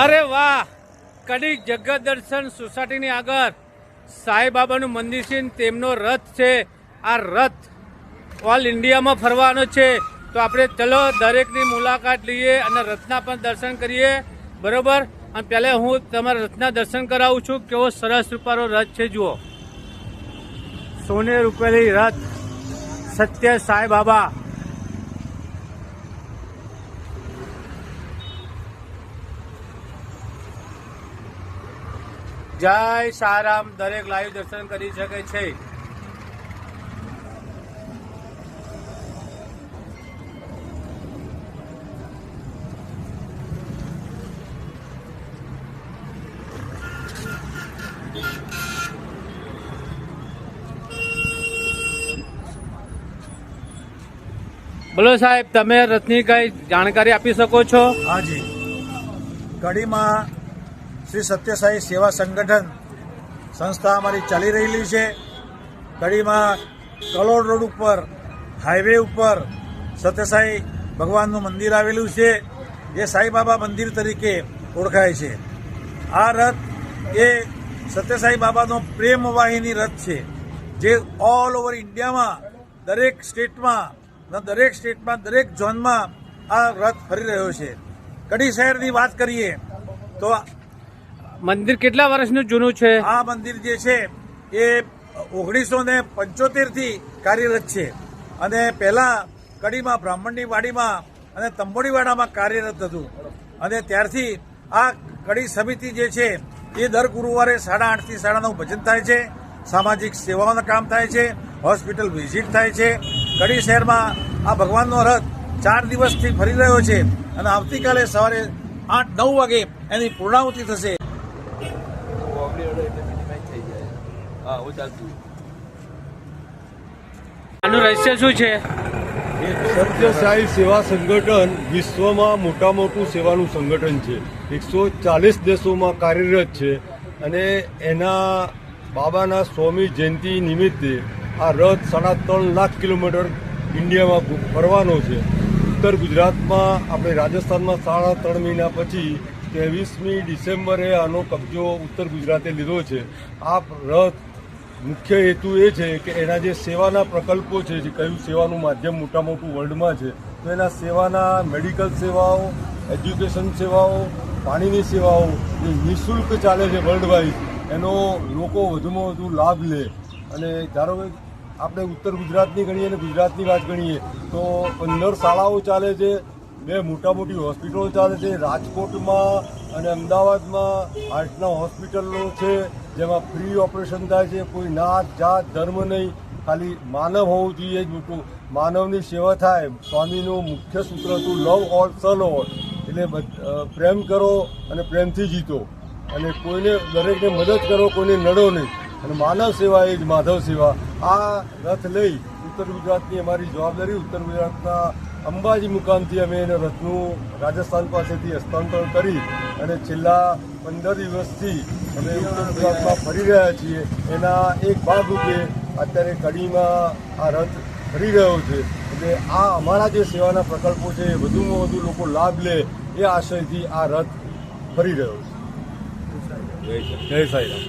અરે વાહ! કડી જગત દર્શન સોસાયટીની આગળ સાંઈબાબાનું મંદિર છે તેમનો રથ છે. આ રથ ઓલ ઇન્ડિયામાં ફરવાનો છે. તો આપણે ચલો દરેકની મુલાકાત લઈએ અને રથના પણ દર્શન કરીએ. બરોબર? અને પહેલાં હું તમારા રથના દર્શન કરાવું છું. કેવો સરસ રૂપારો રથ છે, જુઓ. સોને રૂપેલી રથ. સત્ય સાંઈ જય સારામ. દરેક લાઈવ દર્શન કરી શકે છે. બોલો સાહેબ, તમે રથની કઈ જાણકારી આપી શકો છો? હાજી કડીમાં શ્રી સત્યસાઈ સેવા સંગઠન સંસ્થા અમારી ચાલી રહેલી છે. કડીમાં કલોડ રોડ ઉપર, હાઈવે ઉપર સત્યસાઈ ભગવાનનું મંદિર આવેલું છે, જે સાંઈબાબા મંદિર તરીકે ઓળખાય છે. આ રથ એ સત્યસાઈ બાબાનો પ્રેમ વાહિની રથ છે, જે ઓલ ઓવર ઇન્ડિયામાં દરેક સ્ટેટમાં દરેક સ્ટેટમાં, દરેક ઝોનમાં આ રથ ફરી રહ્યો છે. કડી શહેરની વાત કરીએ તો મંદિર કેટલા વર્ષનું જૂનું છે? આ મંદિર જે છે, એ ઓગણીસો ને પંચોતેરથી કાર્યરત છે. અને પહેલા કડીમાં, બ્રાહ્મણની વાડીમાં અને તંબોડીવાડામાં કાર્યરત હતું. અને ત્યારથી આ કડી સમિતિ જે છે, એ દર ગુરુવારે સાડા આઠથી સાડા નવ ભજન થાય છે. સામાજિક સેવાઓનું કામ થાય છે. હોસ્પિટલ વિઝિટ થાય છે. કડી શહેરમાં આ ભગવાનનો રથ ચાર દિવસથી ફરી રહ્યો છે. અને આવતીકાલે સવારે આઠ નવ વાગે એની પૂર્ણાહુતિ થશે. શું છે? સત્યસાઈ સેવા સંગઠન વિશ્વમાં મોટા મોટું સેવાનું સંગઠન છે. એકસો ચાલીસ દેશોમાં કાર્યરત છે અને એના બાબાના સ્વામી જયંતિ નિમિત્તે આ રથ સાડા ત્રણ લાખ કિલોમીટર ઇન્ડિયામાં ફરવાનો છે. ઉત્તર ગુજરાતમાં આપણે રાજસ્થાનમાં સાડા ત્રણ મહિના પછી ત્રેવીસમી ડિસેમ્બરે આનો કબજો ઉત્તર ગુજરાતે લીધો છે. આ રથ, મુખ્ય હેતુ એ છે કે એના જે સેવાના પ્રકલ્પો છે, જે કયું સેવાનું માધ્યમ મોટા મોટું વર્લ્ડમાં છે, તો એના સેવાના મેડિકલ સેવાઓ, એજ્યુકેશન સેવાઓ, પાણીની સેવાઓ, જે નિઃશુલ્ક ચાલે છે વર્લ્ડ વાઇડ એનો લોકો વધુમાં વધુ લાભ લે. અને ધારો કે આપણે ઉત્તર ગુજરાતની ગણીએ અને ગુજરાતની વાત ગણીએ, તો પંદર શાળાઓ ચાલે છે બે મોટા મોટી હોસ્પિટલો ચાલે છે, રાજકોટમાં અને અમદાવાદમાં. હાર્ટના હોસ્પિટલો છે, જેમાં ફ્રી ઓપરેશન થાય છે, કોઈ નાત, જાત, ધર્મ નહીં. ખાલી માનવ હોવું જોઈએ જ મોટું. માનવની સેવા થાય. સ્વામીનું મુખ્ય સૂત્ર હતું લવ ઓલ સલ ઓલ એટલે પ્રેમ કરો અને પ્રેમથી જીતો. અને કોઈને દરેકને મદદ કરો, કોઈને નડો નહીં. અને માનવ સેવા એ જ, માધવ સેવા. આ રથ લઈ ઉત્તર ગુજરાતની અમારી જવાબદારી ઉત્તર ગુજરાતના અંબાજી મુકામથી અમે એને રથનું રાજસ્થાન પાસેથી હસ્તાંતરણ કરી અને છેલ્લા પંદર દિવસથી અમે ઉત્તર ગુજરાતમાં ફરી રહ્યા છીએ. એના એક ભાગરૂપે અત્યારે કડીમાં આ રથ ફરી રહ્યો છે. એટલે આ અમારા જે સેવાના પ્રકલ્પો છે એ વધુમાં વધુ લોકો લાભ લે એ આશયથી આ રથ ફરી રહ્યો છે. જય સાંઈરામ